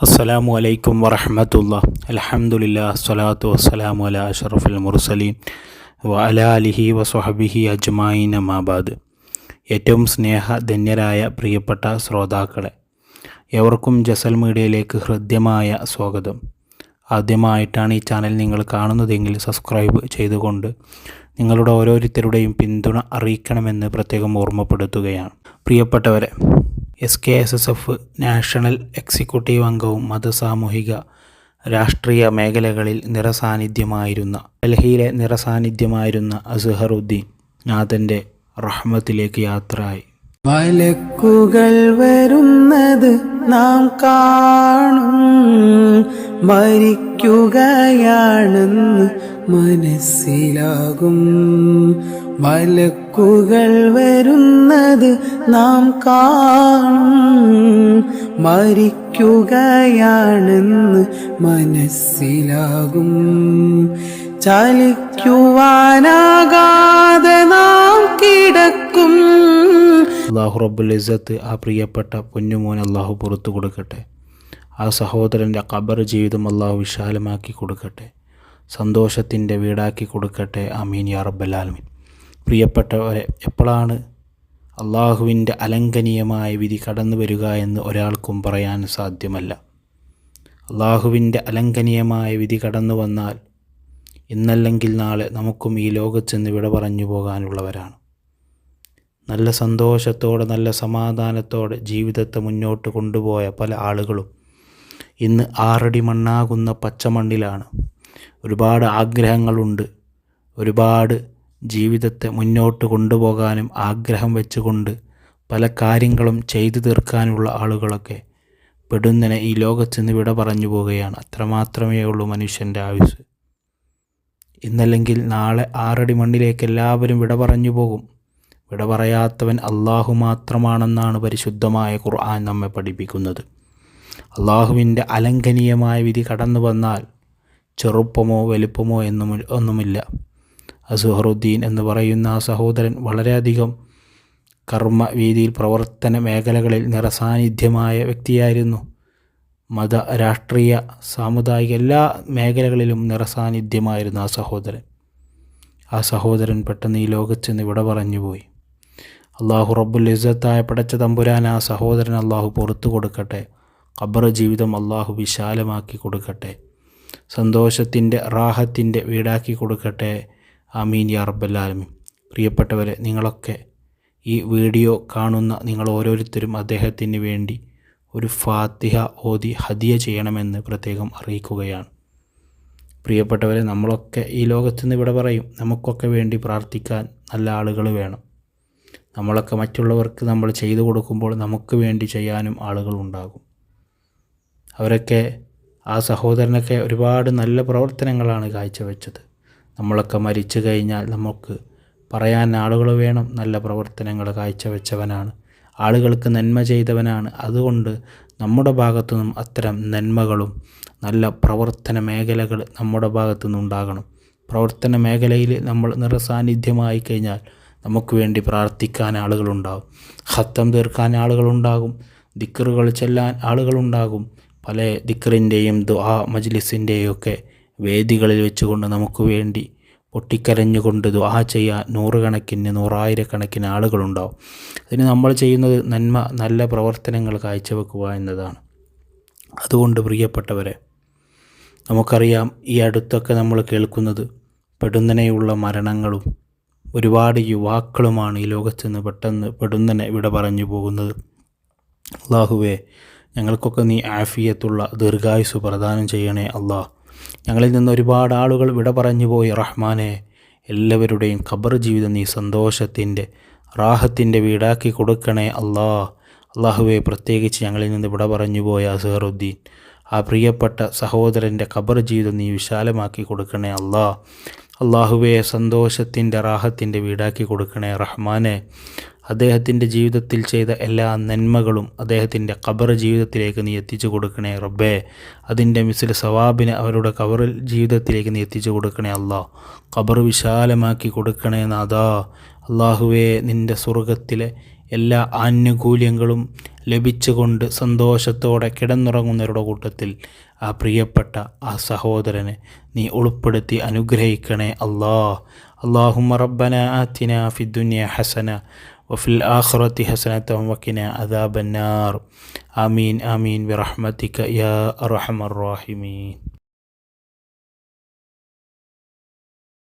അസ്സലാമു അലൈക്കും വറഹമത്തുള്ള അലഹമുല്ല സ്വലാത്തു വസ്സലാമു അല അഷറഫുൽ മുർസലീൻ വ അല അലിഹി വസ്വഹബിഹി അജ്മായിൻ അമാബാദ് ഏറ്റവും സ്നേഹധന്യരായ പ്രിയപ്പെട്ട ശ്രോതാക്കളെ എവർക്കും ജസൽ മീഡിയയിലേക്ക് ഹൃദ്യമായ സ്വാഗതം. ആദ്യമായിട്ടാണ് ഈ ചാനൽ നിങ്ങൾ കാണുന്നതെങ്കിൽ സബ്സ്ക്രൈബ് ചെയ്തുകൊണ്ട് നിങ്ങളുടെ ഓരോരുത്തരുടെയും പിന്തുണ അറിയിക്കണമെന്ന് പ്രത്യേകം ഓർമ്മപ്പെടുത്തുകയാണ്. പ്രിയപ്പെട്ടവരെ S K S S F national executive അംഗവും മതസാമൂഹിക രാഷ്ട്രീയ മേഖലകളിൽ നിറസാന്നിധ്യമായിരുന്ന ഡൽഹിയിലെ നിറസാന്നിധ്യമായിരുന്ന അസഹറുദ്ദീൻ നാഥന്റെ റഹ്മത്തിലേക്ക് യാത്രയായി. വലക്കുകൾ വരുന്നത് നാം കാണും. മരിക്കുകയാണെന്ന് മനസ്സിലാകും. മലക്കുകൾ വരുന്നത് നാം കാണും. മരിക്കുകയാണെന്ന് മനസ്സിലാകും. ചലിക്കുവാനാകാതെ നാം കിടക്കും. അള്ളാഹു റബ്ബുൽ ഇസ്സത്ത് ആ പ്രിയപ്പെട്ട പൊന്നുമോൻ അള്ളാഹു പുറത്തു കൊടുക്കട്ടെ. ആ സഹോദരന്റെ ഖബർ ജീവിതം അള്ളാഹു വിശാലമാക്കി കൊടുക്കട്ടെ. സന്തോഷത്തിന്റെ വീടാക്കി കൊടുക്കട്ടെ. അമീൻ യാ റബ്ബലാലമീൻ പ്രിയപ്പെട്ടവരെ എപ്പോഴാണ് അള്ളാഹുവിന്റെ അലംഘനീയമായ വിധി കടന്നു വരിക എന്ന് ഒരാൾക്കും പറയാൻ സാധ്യമല്ല. അള്ളാഹുവിന്റെ അലംഘനീയമായ വിധി കടന്നു വന്നാൽ ഇന്നല്ലെങ്കിൽ നാളെ നമുക്കും ഈ ലോകത്ത് നിന്ന് വിട പറഞ്ഞു പോകാനുള്ളവരാണ്. നല്ല സന്തോഷത്തോടെ നല്ല സമാധാനത്തോടെ ജീവിതത്തെ മുന്നോട്ട് കൊണ്ടുപോയ പല ആളുകളും ഇന്ന് ആറടി മണ്ണാകുന്ന പച്ചമണ്ണിലാണ്. ഒരുപാട് ആഗ്രഹങ്ങളുണ്ട്. ഒരുപാട് ജീവിതത്തെ മുന്നോട്ട് കൊണ്ടുപോകാനും ആഗ്രഹം വെച്ചുകൊണ്ട് പല കാര്യങ്ങളും ചെയ്തു തീർക്കാനുള്ള ആളുകളൊക്കെ പെടുന്നനെ ഈ ലോകത്ത് നിന്ന് വിട പറഞ്ഞു പോവുകയാണ്. അത്രമാത്രമേ ഉള്ളൂ മനുഷ്യന്റെ ആയുസ് ഇന്നല്ലെങ്കിൽ നാളെ ആറടി മണ്ണിലേക്ക് എല്ലാവരും വിട പറഞ്ഞു പോകും. വിട പറയാത്തവൻ അള്ളാഹു മാത്രമാണെന്നാണ് പരിശുദ്ധമായ ഖുർആൻ നമ്മെ പഠിപ്പിക്കുന്നത്. അള്ളാഹുവിന്റെ അലംഘനീയമായ വിധി കടന്നു വന്നാൽ ചെറുപ്പമോ വലുപ്പമോ എന്നും ഒന്നുമില്ല. അസുഹറുദ്ദീൻ എന്ന് പറയുന്ന ആ സഹോദരൻ വളരെയധികം കർമ്മ വീതിയിൽ പ്രവർത്തന മേഖലകളിൽ നിറസാന്നിധ്യമായ വ്യക്തിയായിരുന്നു. മത രാഷ്ട്രീയ സാമുദായിക എല്ലാ മേഖലകളിലും നിറസാന്നിധ്യമായിരുന്നു ആ സഹോദരൻ. ആ സഹോദരൻ പെട്ടെന്ന് ഈ ലോകത്ത് നിന്ന് ഇവിടെ പറഞ്ഞുപോയി അള്ളാഹു റബ്ബുൽ ഇസത്തായ പടച്ച തമ്പുരാൻ ആ സഹോദരൻ അള്ളാഹു പുറത്തു കൊടുക്കട്ടെ. ഖബർ ജീവിതം അള്ളാഹു വിശാലമാക്കി കൊടുക്കട്ടെ. സന്തോഷത്തിന്റെ റാഹത്തിന്റെ വീടാക്കി കൊടുക്കട്ടെ. ആമീൻ യാ റബ്ബല്ലാലമീൻ പ്രിയപ്പെട്ടവരെ നിങ്ങളൊക്കെ ഈ വീഡിയോ കാണുന്ന നിങ്ങൾ ഓരോരുത്തരും അദ്ദേഹത്തിന് വേണ്ടി ഒരു ഫാത്തിഹ ഓതി ഹദിയ ചെയ്യണമെന്ന് പ്രത്യേകം അറിയിക്കുകയാണ്. പ്രിയപ്പെട്ടവരെ നമ്മളൊക്കെ ഈ ലോകത്ത് നിന്ന് ഇവിടെ പറയും നമുക്കൊക്കെ വേണ്ടി പ്രാർത്ഥിക്കാൻ നല്ല ആളുകൾ വേണം. നമ്മളൊക്കെ മറ്റുള്ളവർക്ക് നമ്മൾ ചെയ്തു കൊടുക്കുമ്പോൾ നമുക്ക് വേണ്ടി ചെയ്യാനും ആളുകളുണ്ടാകും അവരൊക്കെ ആ സഹോദരനൊക്കെ ഒരുപാട് നല്ല പ്രവർത്തനങ്ങളാണ് കാഴ്ചവെച്ചത്. നമ്മളൊക്കെ മരിച്ചു കഴിഞ്ഞാൽ നമുക്ക് പറയാൻ ആളുകൾ വേണം നല്ല പ്രവർത്തനങ്ങൾ കാഴ്ചവെച്ചവനാണ്. ആളുകൾക്ക് നന്മ ചെയ്തവനാണ്. അതുകൊണ്ട് നമ്മുടെ ഭാഗത്തു നിന്നും അത്തരം നന്മകളും നല്ല പ്രവർത്തന മേഖലകൾ നമ്മുടെ ഭാഗത്തു നിന്നുണ്ടാകണം പ്രവർത്തന മേഖലയിൽ നമ്മൾ നിറസാന്നിധ്യമായി കഴിഞ്ഞാൽ നമുക്ക് വേണ്ടി പ്രാർത്ഥിക്കാൻ ആളുകളുണ്ടാകും ഹത്തം തീർക്കാൻ ആളുകളുണ്ടാകും. ദിക്കറുകൾ ചെല്ലാൻ ആളുകളുണ്ടാകും. പല ദിക്കറിന്റെയും ദുആ മജ്ലിസിന്റെയൊക്കെ വേദികളിൽ വെച്ചുകൊണ്ട് നമുക്ക് വേണ്ടി പൊട്ടിക്കരഞ്ഞുകൊണ്ട് ദുആ ചെയ്യാൻ നൂറുകണക്കിന് നൂറായിരക്കണക്കിന് ആളുകളുണ്ടാവും. അതിന് നമ്മൾ ചെയ്യുന്നത് നന്മ നല്ല പ്രവർത്തനങ്ങൾ കാഴ്ചവെക്കുക എന്നതാണ്. അതുകൊണ്ട് പ്രിയപ്പെട്ടവരെ നമുക്കറിയാം ഈ അടുത്തൊക്കെ നമ്മൾ കേൾക്കുന്നത് പെടുന്നനെയുള്ള മരണങ്ങളും ഒരുപാട് യുവാക്കളുമാണ് ഈ ലോകത്ത് നിന്ന് പെട്ടെന്ന് പെടുന്നനെ ഇവിടെ പറഞ്ഞു പോകുന്നത്. അള്ളാഹുവേ ഞങ്ങൾക്കൊക്കെ നീ ആഫിയത്തുള്ള ദീർഘായുസ് പ്രദാനം ചെയ്യണേ അള്ളാഹ് ഞങ്ങളിൽ നിന്ന് ഒരുപാട് ആളുകൾ വിട പറഞ്ഞു പോയി റഹ്മാനെ. എല്ലാവരുടെയും ഖബർ ജീവിതം നീ സന്തോഷത്തിന്റെ റാഹത്തിന്റെ വീടാക്കി കൊടുക്കണേ അള്ളാ. അള്ളാഹുവെ പ്രത്യേകിച്ച് ഞങ്ങളിൽ നിന്ന് വിട പറഞ്ഞു പോയ അസഹറുദ്ദീൻ ആ പ്രിയപ്പെട്ട സഹോദരന്റെ ഖബർ ജീവിതം നീ വിശാലമാക്കി കൊടുക്കണേ അള്ളാ. അള്ളാഹുവെ സന്തോഷത്തിന്റെ റാഹത്തിന്റെ വീടാക്കി കൊടുക്കണേ റഹ്മാനെ. അദ്ദേഹത്തിന്റെ ജീവിതത്തിൽ ചെയ്ത എല്ലാ നന്മകളും അദ്ദേഹത്തിന്റെ ഖബർ ജീവിതത്തിലേക്ക് നീ എത്തിച്ചു കൊടുക്കണേ റബ്ബേ. അതിന്റെ മിസിൽ സവാബിനെ അവരുടെ ഖബറിൽ ജീവിതത്തിലേക്ക് നീ എത്തിച്ചു കൊടുക്കണേ അല്ലാ ഖബർ വിശാലമാക്കി കൊടുക്കണേ നാദാ അള്ളാഹുവേ നിന്റെ സ്വർഗത്തിലെ എല്ലാ ആനുകൂല്യങ്ങളും ലഭിച്ചുകൊണ്ട് സന്തോഷത്തോടെ കിടന്നുറങ്ങുന്നവരുടെ കൂട്ടത്തിൽ ആ പ്രിയപ്പെട്ട ആ സഹോദരനെ നീ ഉൾപ്പെടുത്തി അനുഗ്രഹിക്കണേ അല്ലാ അള്ളാഹുമ്മ റബ്ബന ആത്തിന ഫി ദുനിയ وفي الآخرة حسنة وقنا عذاب النار. آمين آمين برحمتك يا أرحم الراحمين.